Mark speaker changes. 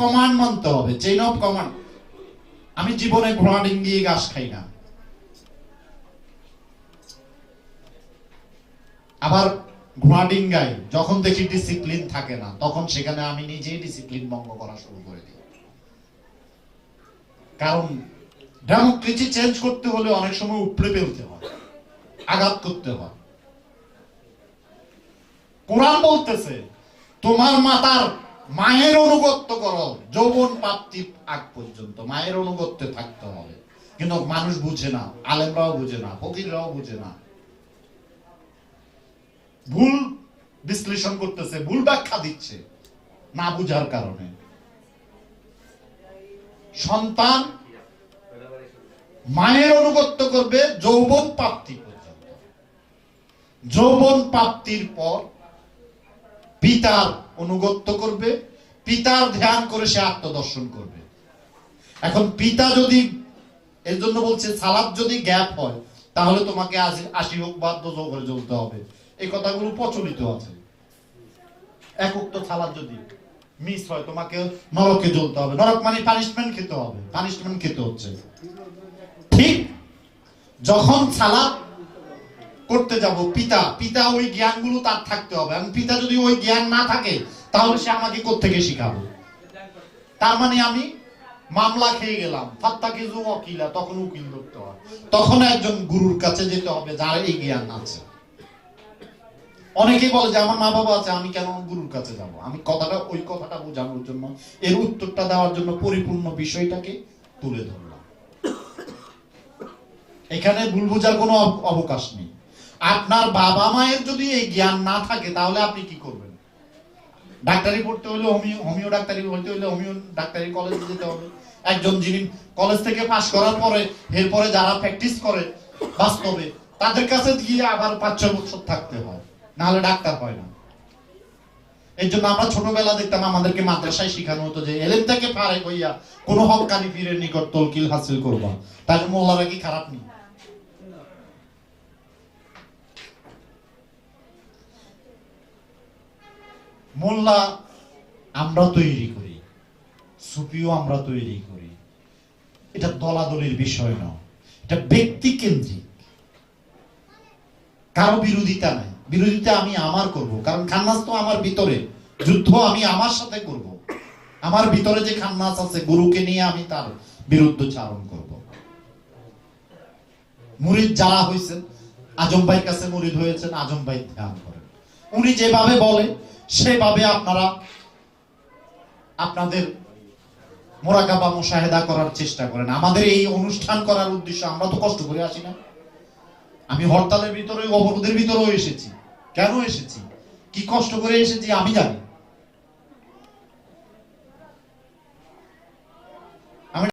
Speaker 1: Command মানতে হবে chain of command আমি জীবনে ঘোড়া ডিঙ্গিয়ে ঘাস খাই না। আবার ঘোড়া ডিঙ্গাই যখন দেখি ডিসিপ্লিন থাকে না, তখন সেখানে আমি নিজেই ডিসিপ্লিন ভঙ্গ করা শুরু করে দিই। কারণ ডেমোক্রেসি চেঞ্জ করতে হলে অনেক সময় উপড়ে ফেলতে হয়, আঘাত করতে হয়। কোরআন বলতেছে, তোমার মাতার মায়ের অনুগত্য করো। যৌবন প্রাপ্তির আগ পর্যন্ত মায়ের অনুগত্যে থাকতে হবে। কিন্তু মানুষ বুঝে না, আলেমরাও বুঝে না, ফকিররাও বুঝে না। ভুল বিশ্লেষণ করতেছে, ভুল ব্যাখ্যা দিচ্ছে না বুঝার কারণে। সন্তান মায়ের অনুগত্য করবে যৌবন প্রাপ্তি পর্যন্ত। যৌবন প্রাপ্তির পর পিতার অনুগত্য করবে, পিতার ধ্যান করে সে আত্মদর্শন করবে। এখন পিতা যদি, এর জন্য বলছে সালাদ যদি গ্যাপ হয়, তাহলে তোমাকে আশি- হোক বাধ্য করে চলতে হবে। এই কথাগুলো প্রচলিত আছে। একক তো সালাদ যদি মিস হয়, তোমাকে নরকে জ্বলতে হবে। নরক মানে পানিশমেন্ট খেতে হবে। পানিশমেন্ট খেতে হচ্ছে। ঠিক যখন সালাদ করতে যাব, পিতা পিতা ওই জ্ঞানগুলো তার থাকতে হবে। এবং পিতা যদি ওই জ্ঞান না থাকে, তাহলে সে আমাকে কোত্থেকে শিখাবে? তার মানে আমি মামলা খেয়ে গেলাম। ফাত্তা কিছু ওকিলা, তখন উকিল ধরতে হয়। তখন একজন গুরুর কাছে যেতে হবে, যার এই জ্ঞান আছে। অনেকেই বলে যে, আমার মা বাবা আছে, আমি কেন গুরুর কাছে যাব? আমি কথাটা, ওই কথাটা বোঝানোর জন্য, এর উত্তরটা দেওয়ার জন্য পরিপূর্ণ বিষয়টাকে তুলে ধরলাম। এখানে ভুল বোঝার কোনো অবকাশ নেই। আপনার বাবা মায়ের যদি এই জ্ঞান না থাকে, তাহলে আপনি কি করবেন? ডাক্তারি পড়তে হলে হোমিও ডাক্তারি হইতে হলে হোমিও ডাক্তারি কলেজে যেতে হবে। একজন যিনি কলেজ থেকে পাশ করার পরে, এরপরে যারা প্র্যাকটিস করে বাস্তবে, তাদের কাছে গিয়ে আবার পাঁচ ছয় বছর থাকতে হয়, নাহলে ডাক্তার হয় না। এই জন্য আমরা ছোটবেলা দেখতাম আমাদেরকে মাদ্রাসায় শেখানো হতো যে, এলেম থেকে পারে কইয়া কোনো হকানি পীরের নিকট তলকিল হাসিল করবা। তাহলে মোল্লারা কি খারাপ নেই? মোল্লা, আমরা তৈরি করি। সুফিও আমরা তৈরি করি। এটা দলাদলির বিষয় নয় এটা ব্যক্তি কেন্দ্রিক। কারও বিরোধিতা নাই। বিরোধিতা আমি আমার করব। কারণ খান্নাস তো আমার ভিতরে। যুদ্ধ আমি আমার সাথে করব। আমার ভিতরে যে খান্নাস আছে, গুরুকে নিয়ে আমি তার বিরুদ্ধ চারণ করব। মুরিদ যারা হয়েছেন। আজম ভাইয়ের কাছে মুরিদ হয়েছেন। আজম ভাই ধ্যান করেন। উনি যেভাবে বলে, সেভাবে আপনারা আপনাদের মোরাকাবা মুশাহেদা করার চেষ্টা করেন। আমাদের এই অনুষ্ঠান করার উদ্দেশ্য আমরা তো কষ্ট করে আসি না। আমি হরতালের ভিতরে অবরোধের ভিতরেও এসেছি। কেন এসেছি? কি কষ্ট করে এসেছি? আমি জানি।